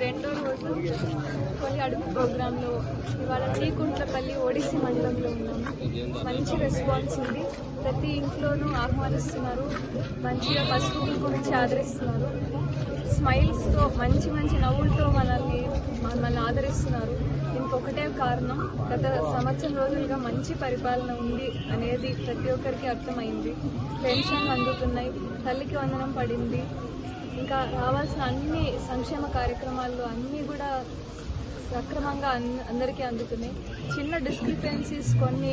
రెండో రోజు కొన్ని అడుగు ప్రోగ్రాంలో ఇవాళ శ్రీకుంట్లపల్లి ఓడిసి మండలంలో ఉన్నాము మంచి రెస్పాన్స్ ఉంది. ప్రతి ఇంట్లోనూ ఆహ్వానిస్తున్నారు. మంచిగా పసుపు గురించి ఆదరిస్తున్నారు స్మైల్స్తో మంచి మంచి నవ్వులతో మనల్ని మనల్ని ఆదరిస్తున్నారు. ఇంకొకటే కారణం గత సంవత్సరం రోజులుగా మంచి పరిపాలన ఉంది అనేది ప్రతి ఒక్కరికి అర్థమైంది. పెన్షన్లు అందుతున్నాయి తల్లికి వందనం పడింది. ఇంకా రావాల్సిన అన్ని సంక్షేమ కార్యక్రమాల్లో అన్నీ కూడా సక్రమంగా అందరికీ అందుతున్నాయి చిన్న డిస్క్రిపెన్సీస్ కొన్ని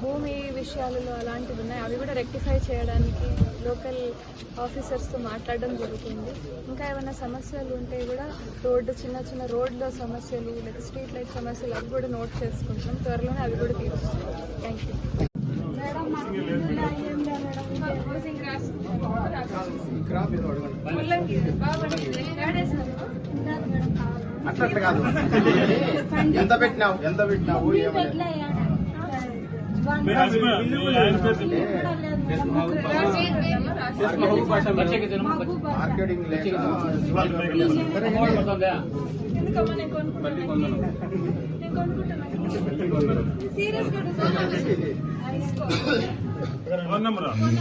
భూమి విషయాలలో అలాంటివి ఉన్నాయి అవి కూడా రెక్టిఫై చేయడానికి లోకల్ ఆఫీసర్స్తో మాట్లాడడం జరుగుతుంది ఇంకా ఏమైనా సమస్యలు ఉంటే కూడా రోడ్డు చిన్న చిన్న రోడ్ల సమస్యలు లేక స్ట్రీట్ లైట్ సమస్యలు అవి కూడా నోట్ చేసుకుంటున్నాం త్వరలోనే అవి కూడా తీరుస్తాం థ్యాంక్ యూ మేడం మాకు హౌసింగ్ రాసి ముల్లంగి బాగుంది ఏడేసారు అట్లా అట్లా కాదు ఎంత పెట్టినావు ఎంత పెట్టినావు ఏమని మార్కెటింగ్ లేక ఎందుకమ్మా నేను కొనుక్కుంటాను నేను కొనుక్కుంటాను సీరియస్గా తీసుకో ఫోన్ నెంబర్